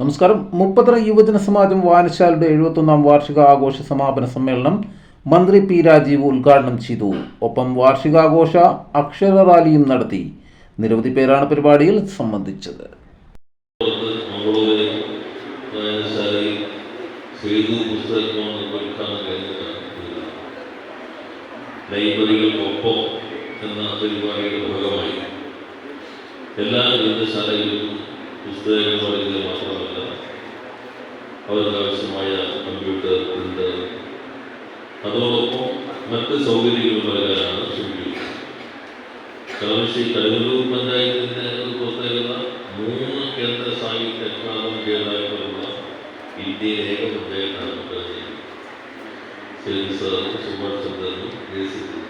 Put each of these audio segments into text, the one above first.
നമസ്കാരം. മുപ്പതര യുവജന സമാജം വായനശാലയുടെ എഴുപത്തൊന്നാം വാർഷിക ആഘോഷ സമാപന സമ്മേളനം മന്ത്രി പി രാജീവ് ഉദ്ഘാടനം ചെയ്തു. ഒപ്പം വാർഷികാഘോഷ അക്ഷര റാലിയും നടത്തി. നിരവധി പേരാണ് പരിപാടിയിൽ സംബന്ധിച്ചത്. എന്ന പരിപാടിയുടെ ഭാഗമായി എല്ലാ ഗ്രന്ഥശാലകളിലും പുസ്തകങ്ങൾ പറയുന്നത് മാത്രമല്ല അവർക്കാവശ്യമായ കമ്പ്യൂട്ടർ പ്രിന്റർ അതോടൊപ്പം മറ്റ് സൗകര്യങ്ങൾ നൽകാനാണ് ശ്രമിക്കുന്നത്. കളമശ്ശേരി കരുവല്ലൂർ പഞ്ചായത്തിന്റെ പ്രത്യേകത മൂന്ന് കേന്ദ്ര സാഹിത്യ അക്കാദമി ജേതാക്കളുള്ള ഇന്ത്യയിലെ ഏക പഞ്ചായത്താണ് കളമശ്ശേരി ശരി സാറും സുഭാഷ് ചന്ദ്രനും ജയിച്ചിട്ടുണ്ട്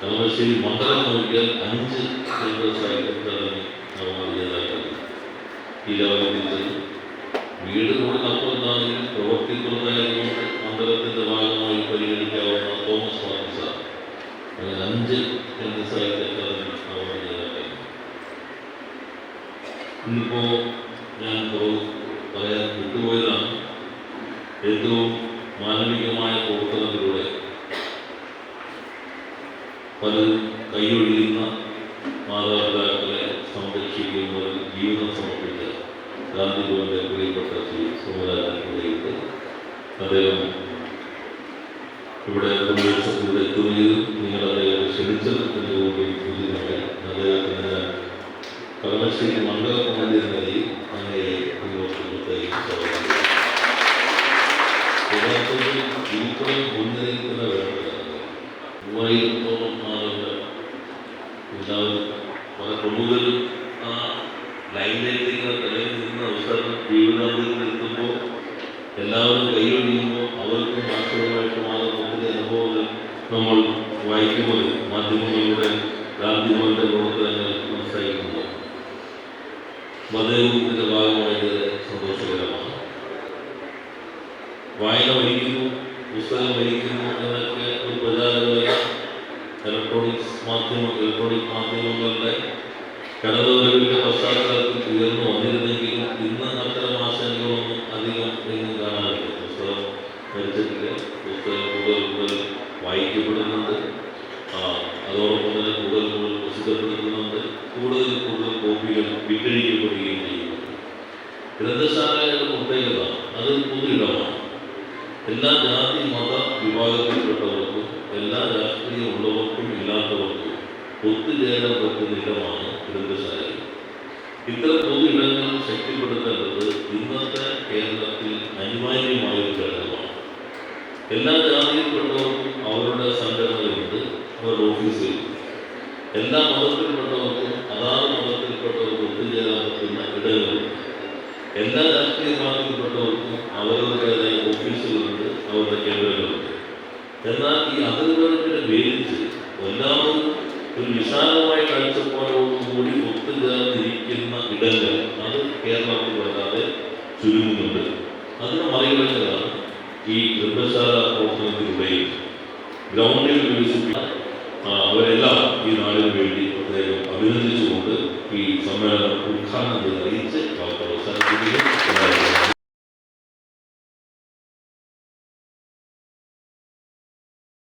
കളമശ്ശേരി മണ്ഡലം നോക്കിയാൽ അഞ്ച് കേന്ദ്ര സാഹിത്യ അക്കാദമി അവാർഡ് ജേതാക്കൾ ഈ ലോകത്തിന്റെ വീട് കൂടുതലപ്പുറത്താണെങ്കിൽ പ്രവർത്തിക്കുന്നതായതുകൊണ്ട് മണ്ഡലത്തിന്റെ ഭാഗമായി പരിഗണിക്കാവുന്ന തോമസ് സാർ. അങ്ങനെ അഞ്ച് കേന്ദ്ര സാഹിത്യ അക്കാദമി അവാർഡ് ജേതാക്കൾ ഇന്നിപ്പോ ഞാൻ പറയാൻ വിട്ടുപോയതാണ്. ഏറ്റവും മാനവികമായ പ്രവർത്തനത്തിലൂടെ പലരും കൈയൊഴിയുന്ന മാതാപിതാക്കളെ സംരക്ഷിക്കുന്നതിൽ ജീവിതം സമർപ്പിച്ച ഗാന്ധി ഭവന്റെ പ്രിയപ്പെട്ട ശ്രീ സോമരാജൻ അദ്ദേഹം ഇവിടെ ഇവിടെ എത്തുകയും നിങ്ങൾ അദ്ദേഹത്തെ ക്ഷണിച്ചത് എന്നതുകൊണ്ട് സൂചിതമായി അദ്ദേഹത്തിന് ഞാൻ കളമശ്ശേരി കമ്മിറ്റി എന്ന നിലയിൽ അങ്ങനെ മുന്നോട്ട് സ്വാഗതം. യഥാർത്ഥത്തിൽ മൂവായിരത്തോളം ആളുകൾ പല പ്രമുഖരും ആ ലൈനിലേക്ക് ജീവിതാന്ത്യത്തിൽ എത്തുമ്പോൾ എല്ലാവരും കൈയൊഴിയുമ്പോൾ അവർക്ക് ആശ്രയമായിട്ട് മാറുന്ന ഒത്തിരി അനുഭവങ്ങൾ നമ്മൾ വായിക്കുമ്പോൾ മാധ്യമങ്ങളിലൂടെ ഗാന്ധിഭവന്റെ പ്രവർത്തനങ്ങൾ മനസ്സിലാക്കുമ്പോൾ മതയോഗത്തിന്റെ ഭാഗമായത് സന്തോഷകരമാണ്. വായന വഹിക്കുന്നു പുസ്തകം വഹിക്കുന്നു എന്നൊക്കെ ഒരു പ്രചാരമായ ഇലക്ട്രോണിക്സ് മാധ്യമ ഇലക്ട്രോണിക് മാധ്യമങ്ങളുടെ കടന്നുവരവിന്റെ പശ്ചാത്തലത്തിൽ ഉയർന്നു വന്നിരുന്നെങ്കിലും ഇന്ന് അത്തരം ആശങ്കകളൊന്നും അധികം എങ്ങും കാണാനില്ല പുസ്തകം മരിച്ചിട്ടില്ല പുസ്തകം കൂടുതൽ കൂടുതൽ വായിക്കപ്പെടുന്നുണ്ട് ആ, തന്നെ കൂടുതൽ കൂടുതൽ പ്രസിദ്ധപ്പെടുത്തുന്നുണ്ട്. കൂടുതൽ കൂടുതൽ കോപ്പികൾ വിറ്റഴിക്കപ്പെടുകയും ചെയ്യുന്നു. ഗ്രന്ഥശാലയുടെ പ്രത്യേകത അത് പൊതുയിടമാണ്. എല്ലാ ജാതി മത വിഭാഗത്തിൽപ്പെട്ടവർക്കും എല്ലാ രാഷ്ട്രീയ ഉള്ളവർക്കും ഇല്ലാത്തവർക്കും ഒത്തുചേരാൻ പറ്റുന്ന ഇടമാണ് ഗ്രന്ഥശാല ഇത്തരം പൊതു ഇടങ്ങൾ ശക്തിപ്പെടുത്തേണ്ടത് ഇന്നത്തെ കേരളത്തിൽ അനിവാര്യമായ ഒരു ഘടകമാണ്. എല്ലാ ജാതിയിൽപ്പെട്ടവർക്കും അവരുടെ സംഘടനകളുണ്ട്. അവരുടെ ഓഫീസിൽ എല്ലാ മതത്തിൽപ്പെട്ടവർക്കും അതാത് മതത്തിൽപ്പെട്ടവർക്കും ഒത്തുചേരാൻ പറ്റുന്ന ഇടങ്ങളുണ്ട്. എല്ലാ രാഷ്ട്രീയ പാർട്ടിയിൽപ്പെട്ടവർക്കും അവരുടേതായ ഓഫീസുകളുണ്ട് അവരുടെ കേന്ദ്രങ്ങളുണ്ട്. എന്നാൽ ഈ അതിർവരമ്പിനെ വേദിച്ച് എല്ലാവരും ഒരു വിശാലമായ കാഴ്ചപ്പാടോടുകൂടി ഒത്തുചേർന്നിരിക്കുന്ന ഇടങ്ങൾ അത് കേരളത്തിൽ വരാതെ ചുരുങ്ങുന്നുണ്ട്. അതിനെ മറികടന്നതാണ് ഈ ഗൃഹശാല പ്രവർത്തനത്തിലൂടെയും ഗ്രൗണ്ടിൽ വികസിപ്പിക്കുന്ന ആ, അവരെല്ലാം ഈ നാടിന് വേണ്ടി അദ്ദേഹം അഭിനന്ദിച്ചുകൊണ്ട് ഈ സമ്മേളനം ഉദ്ഘാടനം ചെയ്ത്.